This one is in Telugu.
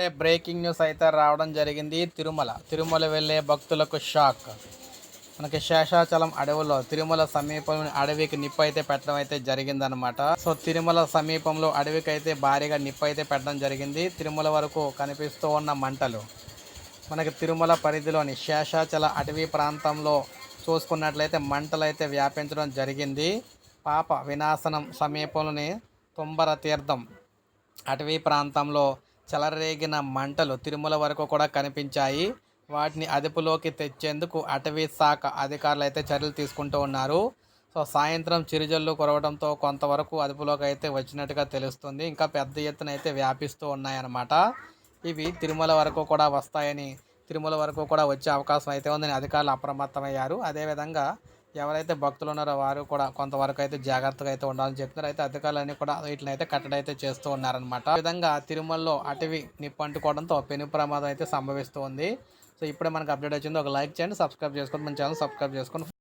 ఇప్పుడే బ్రేకింగ్ న్యూస్ అయితే రావడం జరిగింది. తిరుమల తిరుమల వెళ్ళే భక్తులకు షాక్. మనకి శేషాచలం అడవుల్లో తిరుమల సమీపంలో అడవికి నిప్పు అయితే పెట్టడం అయితే జరిగిందనమాట సో తిరుమల సమీపంలో అడవికి అయితే భారీగా నిప్పు అయితే పెట్టడం జరిగింది. తిరుమల వరకు కనిపిస్తూ ఉన్న మంటలు. మనకి తిరుమల పరిధిలోని శేషాచల అటవీ ప్రాంతంలో చూసుకున్నట్లయితే మంటలు అయితే వ్యాపించడం జరిగింది. పాప వినాశనం సమీపంలోని తుంబర తీర్థం అటవీ ప్రాంతంలో చెలరేగిన మంటలు తిరుమల వరకు కూడా కనిపించాయి. వాటిని అదుపులోకి తెచ్చేందుకు అటవీ శాఖ అధికారులు అయితే చర్యలు తీసుకుంటూ ఉన్నారు. సో సాయంత్రం చిరుజల్లు కురవడంతో కొంతవరకు అదుపులోకి అయితే వచ్చినట్టుగా తెలుస్తుంది. ఇంకా పెద్ద ఎత్తున అయితే వ్యాపిస్తూ ఉన్నాయన్నమాట. ఇవి తిరుమల వరకు కూడా వస్తాయని తిరుమల వరకు కూడా వచ్చే అవకాశం అయితే ఉందని అధికారులు అప్రమత్తమయ్యారు. అదేవిధంగా ఎవరైతే భక్తులు ఉన్నారో వారు కూడా కొంతవరకు అయితే జాగ్రత్తగా అయితే ఉండాలని చెప్తున్నారు. అయితే అధికారులన్నీ కూడా వీటిని అయితే కట్టడి అయితే చేస్తూ ఉన్నారనమాట ఈ విధంగా తిరుమలలో అటవీ నిప్పు అంటుకోవడంతో పెను ప్రమాదం అయితే సంభవిస్తుంది సో ఇప్పుడే మనకు అప్డేట్ వచ్చింది. ఒక లైక్ చేయండి సబ్స్క్రైబ్ చేసుకోండి మన ఛానల్ సబ్స్క్రైబ్ చేసుకోండి